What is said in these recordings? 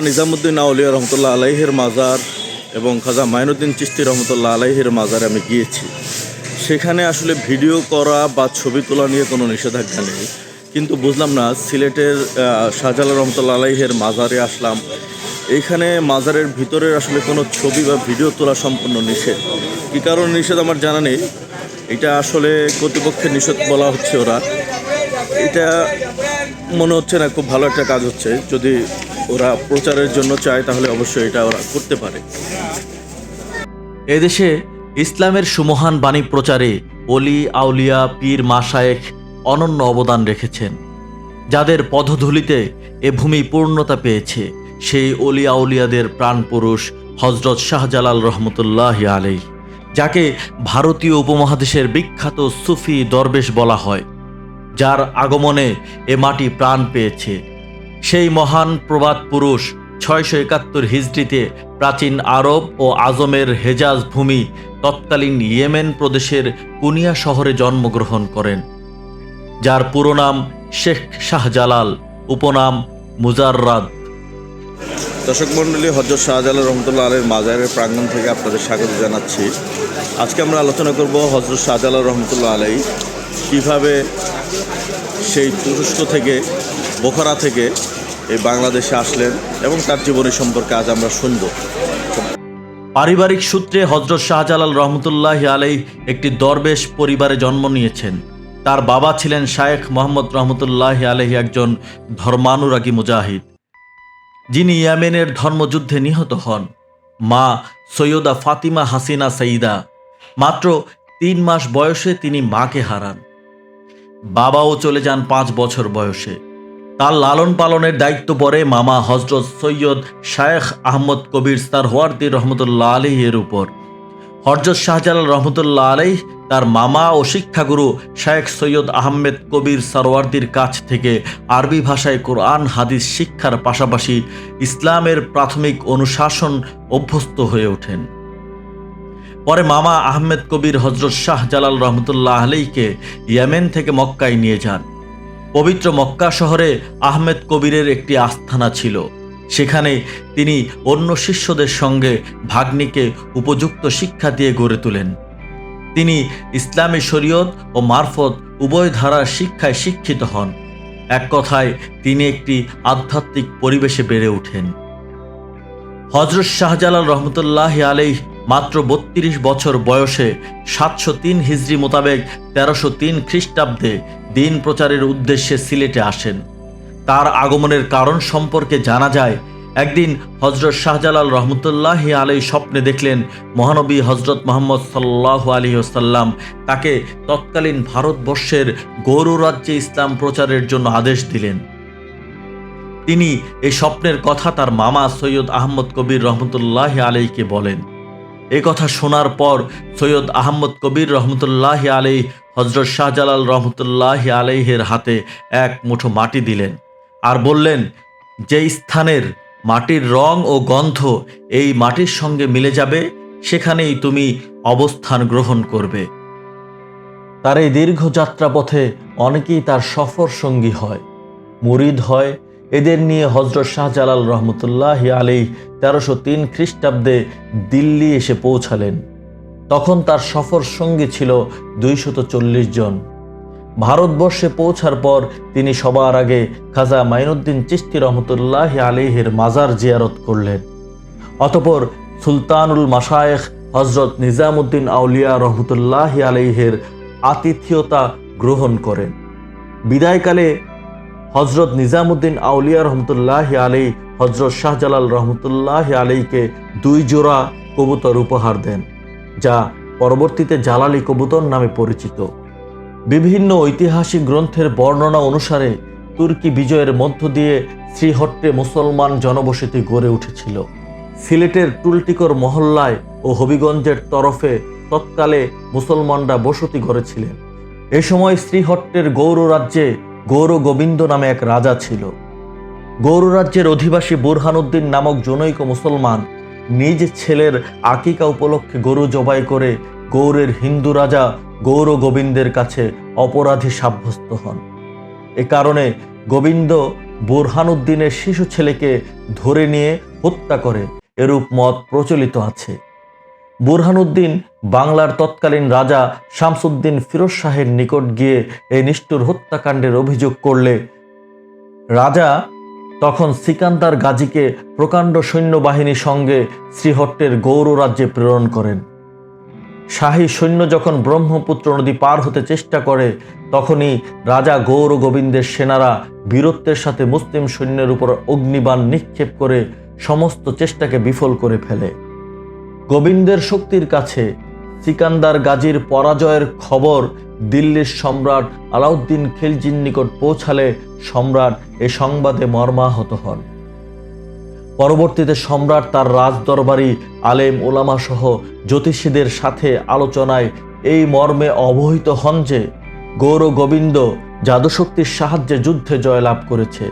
নিজামুদ্দিন আউলিয়া রহমতুল্লাহ আলাইহের মাজার এবং খাজা মাইনুদ্দিন চিস্তি রহমতুল্লাহ আলাইহের মাজারে আমি গিয়েছি। সেখানে আসলে ভিডিও করা বা ছবি তোলা নিয়ে কোনো নিষেধাজ্ঞা নেই। কিন্তু বুঝলাম না, সিলেটের শাহজালাল রহমতুল্লাহ আলাইহের মাজারে আসলাম। এইখানে মাজারের ভিতরের আসলে কোনো ছবি বা ভিডিও তোলা সম্পূর্ণ নিষেধ। কী কারণ নিষেধ আমার জানা নেই। এটা আসলে কর্তৃপক্ষের নিষেধ বলা হচ্ছে ওরা। এটা মনে হচ্ছে না খুব ভালো একটা কাজ হচ্ছে। যদি ওরা প্রচারের জন্য চায়, তাহলে অবশ্যই এটা ওরা করতে পারে। এদেশে ইসলামের সুমহান বাণী প্রচারে অলি আউলিয়া, পীর, মাশায়েখ অনন্য অবদান রেখেছেন। যাদের পদধূলিতে এ ভূমি পূর্ণতা পেয়েছে, সেই অলি আউলিয়াদের প্রাণপুরুষ হজরত শাহজালাল রহমতুল্লাহ আলাই যাকে ভারতীয় উপমহাদেশের বিখ্যাত সুফি দরবেশ বলা হয়, যার আগমনে এ মাটি প্রাণ পেয়েছে। সেই মহান প্রবাদ পুরুষ ছয়শো একাত্তর হিজড়িতে প্রাচীন আরব ও আজমের হেজাজ ভূমি তৎকালীন ইয়েমেন প্রদেশের কুনিয়া শহরে জন্মগ্রহণ করেন, যার পুরো নাম শেখ শাহজালাল, উপনাম মুজাররাদ। দর্শক মণ্ডলী, হজরত শাহজালাল রহমতুল্লাহ আলের মাজারের প্রাঙ্গণ থেকে আপনাদের স্বাগত জানাচ্ছি। আজকে আমরা আলোচনা করব হজরত শাহজালাল রহমতুল্লাহ আলাই কীভাবে সেই তুরস্ক থেকে বোখারা থেকে এই বাংলাদেশে আসলেন এবং তার জীবনী সম্পর্কে আজ আমরা শুনব। পারিবারিক সূত্রে হজরত শাহজালাল রহমতুল্লাহ আলাই একটি দরবেশ পরিবারে জন্ম নিয়েছেন। তার বাবা ছিলেন শায়েখ মোহাম্মদ রহমতুল্লাহ আলহী একজন ধর্মানুরাগী মুজাহিদ। যিনি ইয়ামেনের ধর্মযুদ্ধে নিহত হন। মা সৈয়দা ফাতিমা হাসিনা সঈদা মাত্র তিন মাস বয়সে তিনি মাকে হারান। বাবাও চলে যান পাঁচ বছর বয়সে। তার লালন পালনের দায়িত্ব পরে মামা হজরত সৈয়দ শায়েখ আহমদ কবির সারওয়ার্দি রহমতুল্লাহ আলী এর উপর। হরজত শাহজালাল রহমতুল্লাহ আলাই তার মামা ও শিক্ষাগুরু শায়েখ সৈয়দ আহমেদ কবির সারওয়ার্দির কাছ থেকে আরবি ভাষায় কোরআন, হাদিস শিক্ষার পাশাপাশি ইসলামের প্রাথমিক অনুশাসন অভ্যস্ত হয়ে ওঠেন। পরে মামা আহমেদ কবির হজরত শাহজালাল রহমতুল্লাহ আলাইকে ইয়েমেন থেকে মক্কায় নিয়ে যান। পবিত্র মক্কা শহরে আহমেদ কবিরের একটি আস্থানা ছিল। সেখানে তিনি অন্য শিষ্যদের সঙ্গে ভাগ্নিকে উপযুক্ত শিক্ষা দিয়ে গড়ে তোলেন। তিনি ইসলামী শরীয়ত ও মারফত উভয় ধারার শিক্ষায় শিক্ষিত হন। এক কথায়, তিনি একটি আধ্যাত্মিক পরিবেশে বেড়ে ওঠেন। হজরত শাহজালাল রহমতুল্লাহ আলাই মাত্র বত্রিশ বছর বয়সে সাতশো তিন হিজড়ি মোতাবেক তেরোশো তিন খ্রিস্টাব্দে দিন প্রচারের উদ্দেশ্যে সিলেটে আসেন। তার আগমনের কারণ সম্পর্কে জানা যায়, একদিন হজরত শাহজালাল রহমতুল্লাহ আলাই স্বপ্নে দেখলেন মহানবী হজরত মোহাম্মদ সাল্লাহ আলী ওসাল্লাম তাকে তৎকালীন ভারতবর্ষের গৌর রাজ্যে ইসলাম প্রচারের জন্য আদেশ দিলেন। তিনি এই স্বপ্নের কথা তার মামা সৈয়দ আহমদ কবির রহমতুল্লাহ আলীকে বলেন। এ কথা শোনার পর সৈয়দ আহমদ কবির রহমতুল্লাহ আলাই হজরত শাহজালাল রহমতুল্লাহ আলাইহের হাতে এক মুঠো মাটি দিলেন আর বললেন, যে স্থানের মাটির রং ও গন্ধ এই মাটির সঙ্গে মিলে যাবে, সেখানেই তুমি অবস্থান গ্রহণ করবে। তার এই দীর্ঘ যাত্রাপথে অনেকেই তার সফর সঙ্গী হয়, মুরিদ হয় এদের নিয়ে হজরত শাহজালাল রহমতুল্লাহ আলী তেরোশো তিন খ্রিস্টাব্দে দিল্লি এসে পৌঁছালেন। তখন তার সফর সঙ্গী ছিল দুইশত চল্লিশ জন। ভারতবর্ষে পৌঁছার পর তিনি সবার আগে খাজা মাইনুদ্দিন চিস্তি রহমতুল্লাহ আলিহের মাজার জিয়ারত করলেন। অতপর সুলতানুল মাসায়েখ হজরত নিজামুদ্দিন আউলিয়া রহমতুল্লাহ আলিহের আতিথিয়তা গ্রহণ করেন। বিদায়কালে হজরত নিজামুদ্দিন আউলিয়া রহমতুল্লাহ আলী হজরত শাহজালাল রহমতুল্লাহ আলীকে দুই জোড়া কবুতর উপহার দেন, যা পরবর্তীতে জালালি কবুতর নামে পরিচিত। বিভিন্ন ঐতিহাসিক গ্রন্থের বর্ণনা অনুসারে তুর্কি বিজয়ের মধ্য দিয়ে শ্রীহট্টে মুসলমান জনবসতি গড়ে উঠেছিল। সিলেটের টুলটিকর মহল্লায় ও হবিগঞ্জের তরফে তৎকালে মুসলমানরা বসতি গড়েছিলেন। এ সময় শ্রীহট্টের গৌর রাজ্যে গৌর গোবিন্দ নামে এক রাজা ছিল। গৌর রাজ্যের অধিবাসী বুরহানুদ্দিন নামক জনৈক মুসলমান নিজ ছেলের আকিকা উপলক্ষে গরু জবাই করে গৌরের হিন্দু রাজা গৌর গোবিন্দের কাছে অপরাধী সাব্যস্ত হন। এ কারণে গোবিন্দ বুরহানুদ্দিনের শিশু ছেলেকে ধরে নিয়ে হত্যা করে, এরূপ মত প্রচলিত আছে। বুরহানুদ্দিন বাংলার তৎকালীন রাজা শামসুদ্দিন ফিরোজ শাহের নিকট গিয়ে এই নিষ্ঠুর হত্যাকাণ্ডের অভিযোগ করলে, রাজা তখন সিকান্দার গাজীকে প্রকাণ্ড সৈন্যবাহিনীর সঙ্গে শ্রীহট্টের গৌর রাজ্যে প্রেরণ করেন। শাহী সৈন্য যখন ব্রহ্মপুত্র নদী পার হতে চেষ্টা করে, তখনই রাজা গৌর গোবিন্দের সেনারা বীরত্বের সাথে মুসলিম সৈন্যের উপর অগ্নিবাণ নিক্ষেপ করে সমস্ত চেষ্টাকে বিফল করে ফেলে। গোবিন্দের শক্তির কাছে সিকান্দার গাজীর পরাজয়ের খবর দিল্লির সম্রাট আলাউদ্দিন খিলজির নিকট পৌঁছালে সম্রাট এ সংবাদে মর্মাহত হন। পরবর্তীতে সম্রাট তার রাজদরবারি আলেম ওলামা সহ জ্যোতিষীদের সাথে আলোচনায় এই মর্মে অবহিত হন যে, গৌর গোবিন্দ জাদুশক্তির সাহায্যে যুদ্ধে জয়লাভ করেছে।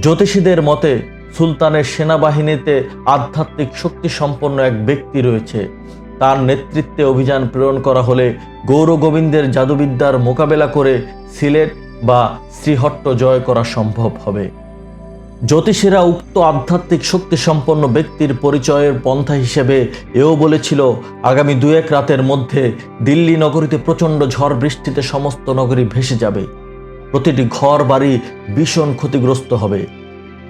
জ্যোতিষীদের মতে, সুলতানের সেনাবাহিনীতে আধ্যাত্মিক শক্তি সম্পন্ন এক ব্যক্তি রয়েছে। তার নেতৃত্বে অভিযান প্রেরণ করা হলে গৌর গোবিন্দের জাদুবিদ্যার মোকাবেলা করে সিলেট বা শ্রীহট্ট জয় করা সম্ভব হবে। জ্যোতিষীরা উক্ত আধ্যাত্মিক শক্তি সম্পন্ন ব্যক্তির পরিচয়ের পন্থা হিসেবে এও বলেছিল, আগামী দু এক রাতের মধ্যে দিল্লি নগরীতে প্রচণ্ড ঝড় বৃষ্টিতে সমস্ত নগরী ভেসে যাবে। প্রতিটি ঘর বাড়ি ভীষণ ক্ষতিগ্রস্ত হবে।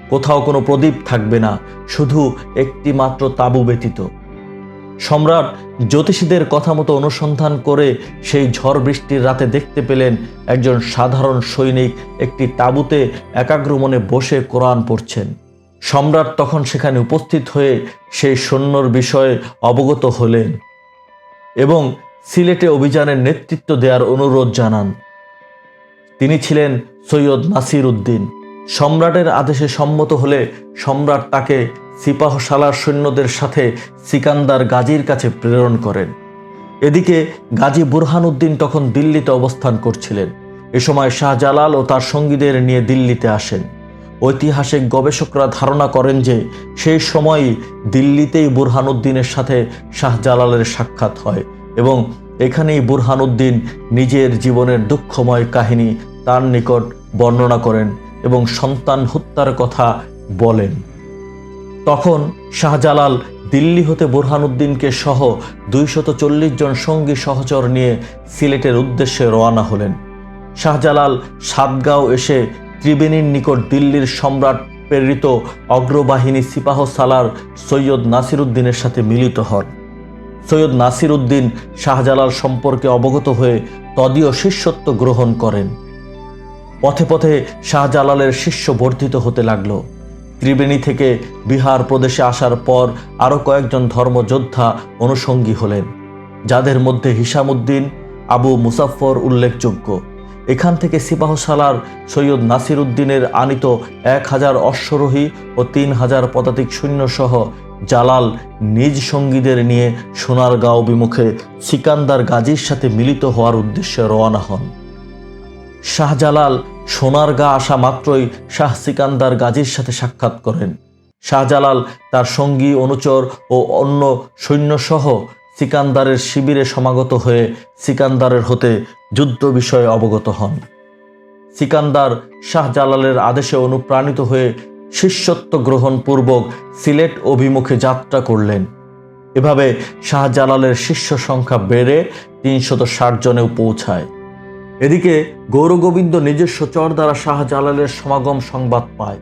কোথাও কোনো প্রদীপ থাকবে না, শুধু একটি মাত্র তাঁবু ব্যতীত। সম্রাট জ্যোতিষীদের কথা মতো অনুসন্ধান করে সেই ঝড় বৃষ্টির রাতে দেখতে পেলেন একজন সাধারণ সৈনিক একটি তাঁবুতে একাগ্র মনে বসে কোরআন পড়ছেন। সম্রাট তখন সেখানে উপস্থিত হয়ে সেই সৈন্যর বিষয়ে অবগত হলেন এবং সিলেটে অভিযানের নেতৃত্ব দেওয়ার অনুরোধ জানান। তিনি ছিলেন সৈয়দ নাসির উদ্দিন। সম্রাটের আদেশে সম্মত হলে সম্রাট তাকে সিপাহশালার সৈন্যদের সাথে সিকান্দার গাজীর কাছে প্রেরণ করেন। এদিকে গাজী বুরহানুদ্দিন তখন দিল্লিতে অবস্থান করছিলেন। এ সময় শাহজালাল ও তার সঙ্গীদের নিয়ে দিল্লিতে আসেন। ঐতিহাসিক গবেষকরা ধারণা করেন যে সেই সময়ই দিল্লিতেই বুরহানুদ্দিনের সাথে শাহজালালের সাক্ষাৎ হয় এবং এখানেই বুরহানুদ্দিন নিজের জীবনের দুঃখময় কাহিনী তার নিকট বর্ণনা করেন। এবং সন্তান হত্যার কথা বলেন। তখন শাহজালাল দিল্লি হতে বুরহানুদ্দিনকে সহ দুইশত চল্লিশ জন সঙ্গী সহচর নিয়ে সিলেটের উদ্দেশ্যে রওনা হলেন। শাহজালাল সাতগাঁও এসে ত্রিবেণীর নিকট দিল্লির সম্রাট প্রেরিত অগ্রবাহিনী সিপাহ সালার সৈয়দ নাসিরুদ্দিনের সাথে মিলিত হন। সৈয়দ নাসিরুদ্দিন শাহজালাল সম্পর্কে অবগত হয়ে তদীয় শিষ্যত্ব গ্রহণ করেন। পথে পথে শাহজালালের শিষ্য বর্ধিত হতে লাগল। ত্রিবেণী থেকে বিহার প্রদেশে আসার পর আরও কয়েকজন ধর্মযোদ্ধা অনুষঙ্গী হলেন, যাদের মধ্যে হিসামুদ্দিন, আবু মুসাফর উল্লেখযোগ্য। এখান থেকে সিপাহশালার সৈয়দ নাসির উদ্দিনের আনিত এক হাজার অশ্বরোহী ও তিন হাজার পদাতিক সৈন্যসহ জালাল নিজ সঙ্গীদের নিয়ে সোনারগাঁও বিমুখে সিকান্দার গাজীর সাথে মিলিত হওয়ার উদ্দেশ্যে রওনা হন। শাহজালাল সোনারগাঁ আসা মাত্রই শাহ সিকান্দার গাজীর সাথে সাক্ষাৎ করেন। শাহজালাল তার সঙ্গী, অনুচর ও অন্য সৈন্যসহ সিকান্দারের শিবিরে সমাগত হয়ে সিকান্দারের হতে যুদ্ধ বিষয়ে অবগত হন। সিকান্দার শাহজালালের আদেশে অনুপ্রাণিত হয়ে শিষ্যত্ব গ্রহণপূর্বক সিলেট অভিমুখে যাত্রা করলেন। এভাবে শাহজালালের শিষ্য সংখ্যা বেড়ে তিনশত ষাট জনেও পৌঁছায়। এদিকে গৌরগোবিন্দ নিজস্ব চর দ্বারা শাহজালালের সমাগম সংবাদ পায়।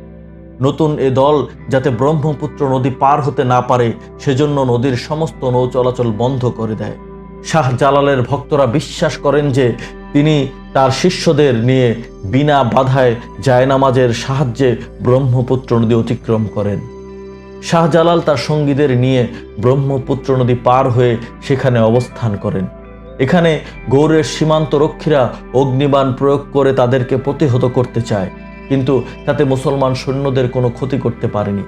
নতুন এ দল যাতে ব্রহ্মপুত্র নদী পার হতে না পারে, সেজন্য নদীর সমস্ত নৌ চলাচল বন্ধ করে দেয়। শাহজালালের ভক্তরা বিশ্বাস করেন যে, তিনি তার শিষ্যদের নিয়ে বিনা বাধায় জায়নামাজের সাহায্যে ব্রহ্মপুত্র নদী অতিক্রম করেন। শাহজালাল তার সঙ্গীদের নিয়ে ব্রহ্মপুত্র নদী পার হয়ে সেখানে অবস্থান করেন। এখানে গৌরের সীমান্ত রক্ষীরা অগ্নিবাণ প্রয়োগ করে তাদেরকে প্রতিহত করতে চায়, কিন্তু তাতে মুসলমান সৈন্যদের কোনো ক্ষতি করতে পারেনি।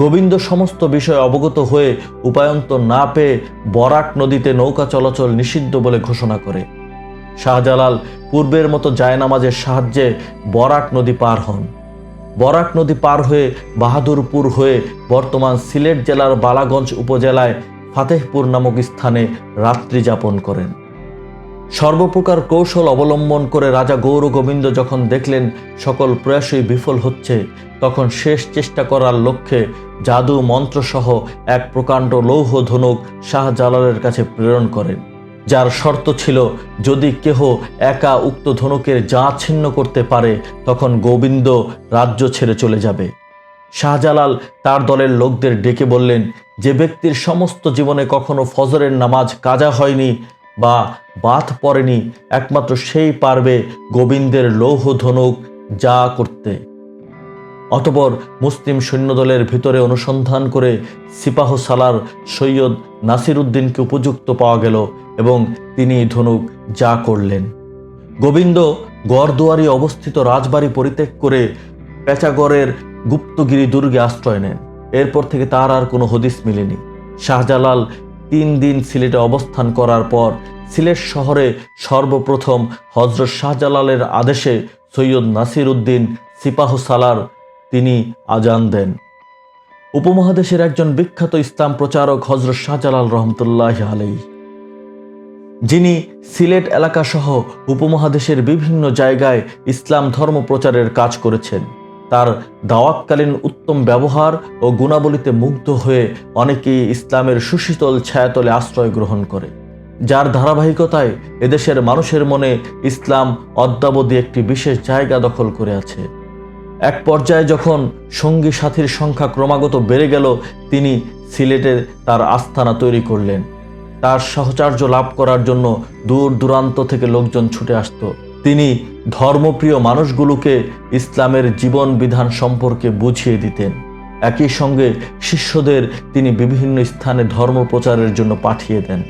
গোবিন্দ সমস্ত বিষয়ে অবগত হয়ে উপায়ন্ত না পেয়ে বরাক নদীতে নৌকা চলাচল নিষিদ্ধ বলে ঘোষণা করে। শাহজালাল পূর্বের মতো জায়নামাজের সাহায্যে বরাক নদী পার হন। বরাক নদী পার হয়ে বাহাদুরপুর হয়ে বর্তমান সিলেট জেলার বালাগঞ্জ উপজেলায় ফাতেহপুর নামক স্থানে রাত্রি যাপন করেন। সর্বপ্রকার কৌশল অবলম্বন করে রাজা গৌর গোবিন্দ যখন দেখলেন সকল প্রয়াসই বিফল হচ্ছে, তখন শেষ চেষ্টা করার লক্ষ্যে জাদু মন্ত্রসহ এক প্রকাণ্ড লৌহ ধনুক শাহজালালের কাছে প্রেরণ করেন। যার শর্ত ছিল, যদি কেহ একা উক্ত ধনুকের যা ছিন্ন করতে পারে, তখন গোবিন্দ রাজ্য ছেড়ে চলে যাবে। শাহজালাল তার দলের লোকদের ডেকে বললেন, যে ব্যক্তির সমস্ত জীবনে কখনো ফজরের নামাজ কাজা হয়নি বা বাত পড়েনি, একমাত্র সেই পারবে গোবিন্দের লৌহ ধনুক যা করতে। অতপর মুসলিম সৈন্যদলের ভিতরে অনুসন্ধান করে সিপাহ সালার সৈয়দ নাসির উদ্দিনকে উপযুক্ত পাওয়া গেল এবং তিনি ধনুক যা করলেন। গোবিন্দ গড়দুয়ারি অবস্থিত রাজবাড়ি পরিত্যাগ করে পেঁচাগড়ের গুপ্তগিরি দুর্গে আশ্রয় নেন। এরপর থেকে তার আর কোনো হদিস মিলেনি। শাহজালাল তিন দিন সিলেটে অবস্থান করার পর সিলেট শহরে সর্বপ্রথম হজরত শাহজালালের আদেশে সৈয়দ নাসির উদ্দিন সিপাহ সালার তিনি আজান দেন। উপমহাদেশের একজন বিখ্যাত ইসলাম প্রচারক হজরত শাহজালাল রহমতুল্লাহ আলাই যিনি সিলেট এলাকাসহ উপমহাদেশের বিভিন্ন জায়গায় ইসলাম ধর্ম প্রচারের কাজ করেছেন। তার দাওয়াতকালীন উত্তম ব্যবহার ও গুণাবলীতে মুগ্ধ হয়ে অনেকেই ইসলামের সুশীতল ছায়াতলে আশ্রয় গ্রহণ করে। যার ধারাবাহিকতায় এদেশের মানুষের মনে ইসলাম অদ্যাবধি একটি বিশেষ জায়গা দখল করে আছে। এক পর্যায়ে যখন সঙ্গী সাথীর সংখ্যা ক্রমাগত বেড়ে গেল, তিনি সিলেটে তার আস্থানা তৈরি করলেন। তার সহচার্য লাভ করার জন্য দূর দূরান্ত থেকে লোকজন ছুটে আসতো। তিনি ধর্মপ্রিয় মানুষগুলোকে ইসলামের জীবন বিধান সম্পর্কে বুঝিয়ে দিতেন। একই সঙ্গে শিষ্যদের তিনি বিভিন্ন স্থানে ধর্ম প্রচারের জন্য পাঠিয়ে দেন।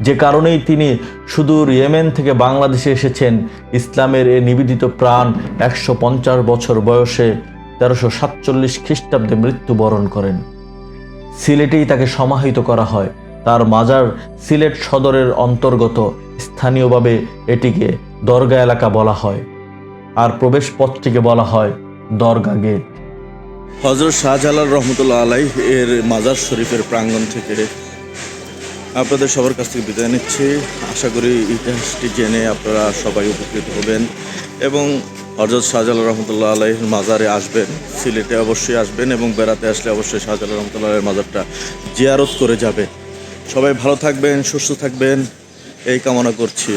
যে কারণেই তিনি সুদূর ইয়েমেন থেকে বাংলাদেশে এসেছেন। ইসলামের এ নিবেদিত প্রাণ একশো পঞ্চাশ বছর বয়সে তেরোশো সাতচল্লিশ খ্রিস্টাব্দে মৃত্যুবরণ করেন। সিলেটেই তাকে সমাহিত করা হয়। তার মাজার সিলেট সদরের অন্তর্গত স্থানীয়ভাবে এটিকে দরগা এলাকা বলা হয় আর প্রবেশ পথটিকে বলা হয় দরগা গেট। হজরত শাহজালাল রহমতুল্লাহ আলাই এর মাজার শরীফের প্রাঙ্গণ থেকে আপনাদের সবার কাছ থেকে বিদায় নিচ্ছি। আশা করি ইতিহাসটি জেনে আপনারা সবাই উপকৃত হবেন এবং হজরত শাহজালাল রহমতুল্লাহ আলাইয়ের মাজারে আসবেন, সিলেটে অবশ্যই আসবেন এবং বেড়াতে আসলে অবশ্যই শাহজালাল রহমতুল্লাহ আলাইয়ের মাজারটা জিয়ারত করে যাবেন সবাই ভালো থাকবেন সুস্থ থাকবেন এই কামনা করছি।